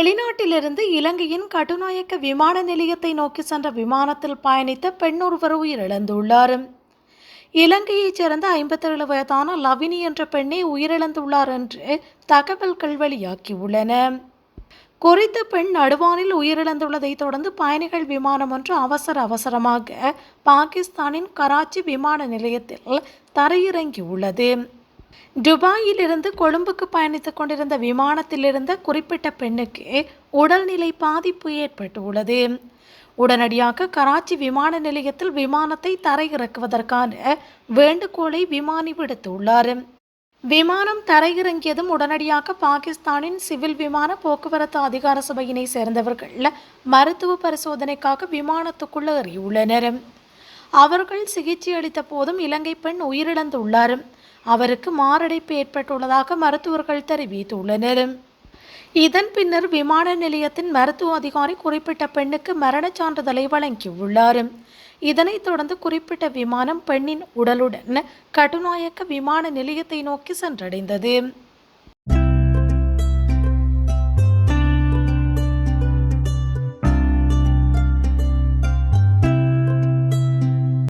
வெளிநாட்டிலிருந்து இலங்கையின் கடுநாயக்க விமான நிலையத்தை நோக்கி சென்ற விமானத்தில் பயணித்த பெண் ஒருவர் உயிரிழந்துள்ளார். இலங்கையைச் சேர்ந்த ஐம்பத்தேழு வயதான லவினி என்ற பெண்ணே உயிரிழந்துள்ளார் என்று தகவல்கள் வெளியாகியுள்ளன. குறித்த பெண் நடுவானில் உயிரிழந்துள்ளதைத் தொடர்ந்து பயணிகள் விமானம் ஒன்று அவசர அவசரமாக பாகிஸ்தானின் கராச்சி விமான நிலையத்தில் தரையிறங்கியுள்ளது. துபாயிலிருந்து கொழும்புக்கு பயணித்துக் கொண்டிருந்த விமானத்திலிருந்த குறிப்பிட்ட பெண்ணுக்கு உடல்நிலை பாதிப்பு ஏற்பட்டுள்ளது. உடனடியாக கராச்சி விமான நிலையத்தில் விமானத்தை தரையிறக்குவதற்கான வேண்டுகோளை விமானி விடுத்துள்ளார். விமானம் தரையிறங்கியதும் உடனடியாக பாகிஸ்தானின் சிவில் விமான போக்குவரத்து அதிகார சபையினை சேர்ந்தவர்கள் மருத்துவ பரிசோதனைக்காக விமானத்துக்குள் ஏறியுள்ளனர். அவர்கள் சிகிச்சை அளித்த போதும் இலங்கை பெண் உயிரிழந்துள்ளார். அவருக்கு மாரடைப்பு ஏற்பட்டுள்ளதாக மருத்துவர்கள் தெரிவித்துள்ளனர். இதன் பின்னர் விமான நிலையத்தின் மருத்துவ அதிகாரி குறிப்பிட்ட பெண்ணுக்கு மரணச் சான்றிதழை வழங்கியுள்ளார். இதனைத் தொடர்ந்து குறிப்பிட்ட விமானம் பெண்ணின் உடலுடன் கட்டுநாயக்க விமான நிலையத்தை நோக்கி சென்றடைந்தது.